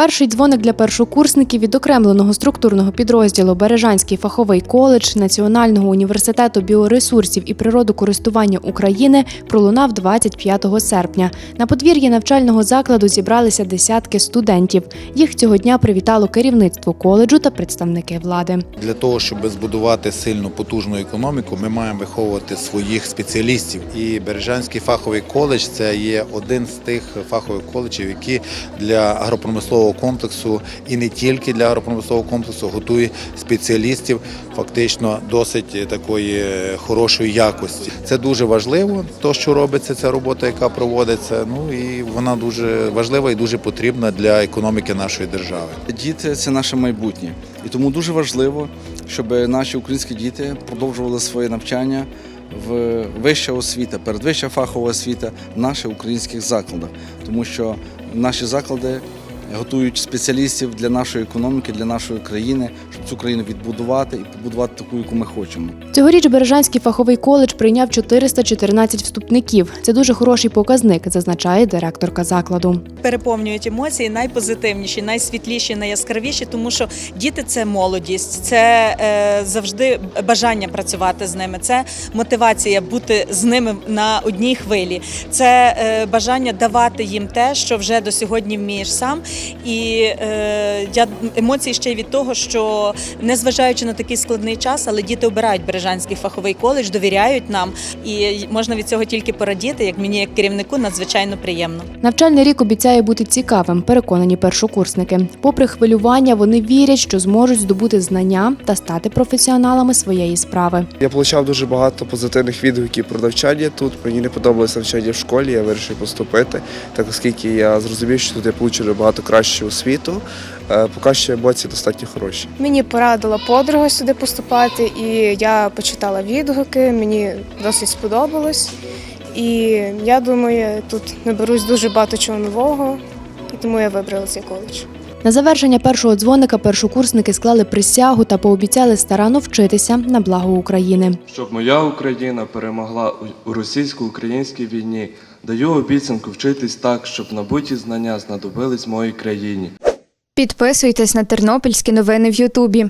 Перший дзвоник для першокурсників відокремленого структурного підрозділу Бережанський фаховий коледж Національного університету біоресурсів і природокористування України пролунав 25 серпня. На подвір'ї навчального закладу зібралися десятки студентів. Їх цього дня привітало керівництво коледжу та представники влади. Для того, щоб збудувати сильну потужну економіку, ми маємо виховувати своїх спеціалістів. І Бережанський фаховий коледж це є один з тих фахових коледжів, які для агропромислового комплексу і не тільки для агропромислового комплексу готує спеціалістів фактично досить такої хорошої якості. Це дуже важливо, то що робиться, ця робота, яка проводиться. Ну і вона дуже важлива і дуже потрібна для економіки нашої держави. Діти це наше майбутнє, і тому дуже важливо, щоб наші українські діти продовжували своє навчання в вища освіта, передвища фахова освіта в наших українських закладах, тому що наші заклади готують спеціалістів для нашої економіки, для нашої країни, щоб цю країну відбудувати і побудувати таку, яку ми хочемо. Цьогоріч Бережанський фаховий коледж прийняв 414 вступників. Це дуже хороший показник, зазначає директорка закладу. переповнюють емоції найпозитивніші, найсвітліші, найяскравіші, тому що діти це молодість, це е, завжди бажання працювати з ними, це мотивація бути з ними на одній хвилі, це е, бажання давати їм те, що вже до сьогодні вмієш сам. І е, я емоції ще й від того, що незважаючи на такий складний час, але діти обирають Бережанський фаховий коледж, довіряють нам, і можна від цього тільки порадіти. Як мені, як керівнику, надзвичайно приємно. Навчальний рік обіцяє бути цікавим, переконані першокурсники. Попри хвилювання, вони вірять, що зможуть здобути знання та стати професіоналами своєї справи. Я отримав дуже багато позитивних відгуків про навчання тут. Мені не подобалося навчання в школі, я вирішив поступити, так оскільки я зрозумів, що тут я получу набагато кращу освіту. Е, Поки що емоції достатньо хороші. Мені порадила подруга сюди поступати, і я почитала відгуки, мені досить сподобалось. І я думаю, тут наберусь дуже багато чого нового, і тому я вибрала цей коледж. На завершення першого дзвоника першокурсники склали присягу та пообіцяли старанно вчитися на благо України. щоб моя Україна перемогла у- у російсько-українській війні. Даю обіцянку вчитись так, щоб набуті знання знадобились моїй країні. Підписуйтесь на тернопільські новини в Ютубі.